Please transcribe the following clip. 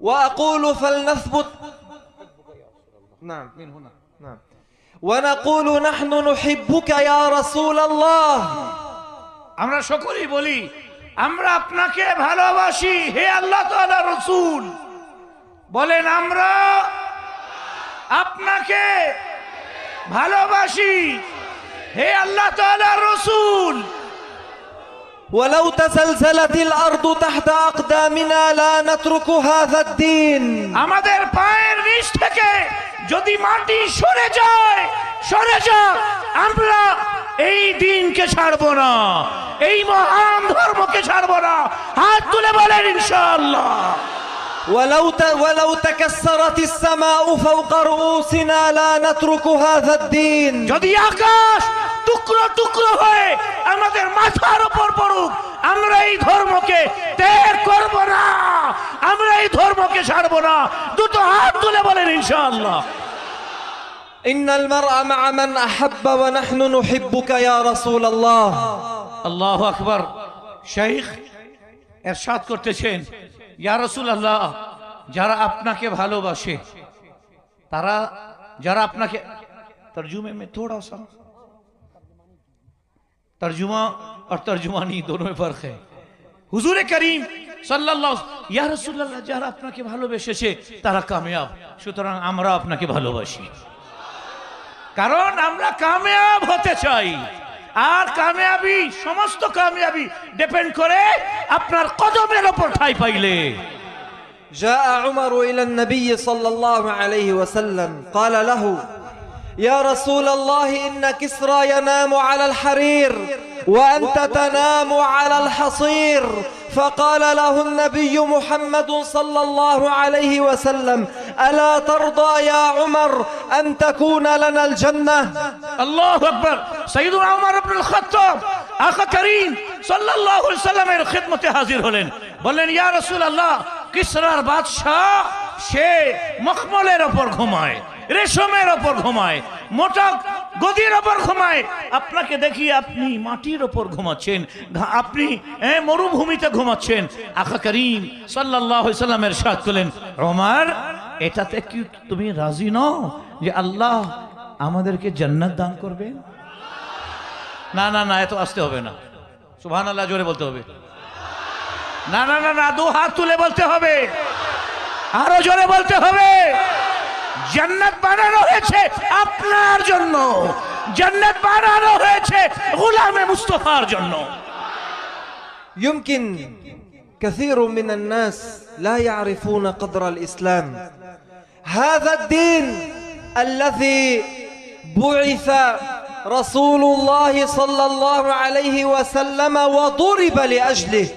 وأقول فلنثبت نعم من هنا نعم ونقول نحن نحبك يا رسول الله আমরা সকলেই বলি আমরা আপনাকে ভালোবাসি হে আল্লাহ তাআলা রসুল বলেন আমরা আপনাকে ভালোবাসি হে আল্লাহ তাআলা রসুল ولو تزلزلت الأرض تحت أقدامنا لا نترك هذا الدين আমাদের পায়ের নিচ থেকে যদি মাটি সরে যায় সরে যাক আমরা এই দিনকে ছাড়বো না এই মহান ধর্মকে ছাড়বো না হাত তুলে বলেন ইনশাআল্লাহ ولو ت... ولو تكسرت السماء فوق رؤوسنا لا نترك هذا الدين যদি আকাশ টুকরো টুকরো হয়ে এই ধর্মকে ত্যাগ করব না। আমরা এই ধর্মকে ছাড়বো না। দুটো হাত তুলে বলেন ইনশাআল্লাহ। ان المرء مع من احب ونحن نحبك يا رسول الله الله اكبر شيخ ارشاد করতেছেন ইয়া রাসূলুল্লাহ যারা আপনাকে ভালোবাসে তারা যারা আপনাকে ترجمے میں تھوڑا سا ترجمہ اور ترجمانی دونوں میں فرق ہے হুজুর করিম সাল্লাল্লাহু ইয়া রাসূলুল্লাহ যারা আপনাকে ভালোবেসেছে তারা কামিয়াব সুতরাং আমরা আপনাকে ভালোবাসি কারণ আমরা কামিয়াব হতে চাই আর কামিয়াবি সমস্ত কামিয়াবি ডিপেন্ড করে আপনার কদমের ওপর ঠাই পাইলে جاء عمر إلى النبي صلى الله عليه وسلم قال له يا رسول الله إن كسرى ينام على الحرير وأنت تنام على الحصير فقال له النبي محمد صلى الله عليه وسلم ألا ترضى يا عمر أن تكون لنا الجنة আল্লাহ আকবর সঈদুল আমর আব্দুল খাত্তাব আকা করিম সাল্লাল্লাহু আলাইহি সাল্লামের খিদমতে হাজির হলেন বললেন ইয়া রাসূলুল্লাহ কিসরার বাদশাহ সে মখমলের ওপর ঘুমায় রেশমের ওপর ঘুমায়, মোটা গদির ওপর ঘুমায়। আপনাকে দেখি আপনি মাটির ওপর ঘুমাচ্ছেন আপনি মরুভূমিতে ঘুমাচ্ছেন। আকা করিম সাল্লামের সাথ করলেন, ওমর, এটাতে কি তুমি রাজি নও যে আল্লাহ আমাদেরকে জান্নাত দান করবে না না না এত আসতে হবে না। সুবহান আল্লাহ জোরে বলতে হবে। না না না না, দু হাত তুলে বলতে হবে। আরও জোরে বলতে হবে। জান্নাত বানানো হয়েছে আপনার জন্য জান্নাত বানানো হয়েছে গোলামে মুস্তফার জন্য يمكن كثير من الناس لا يعرفون قدر الإسلام هذا الدين الذي بعث رسول الله صلى الله عليه وسلم وضرب لأجله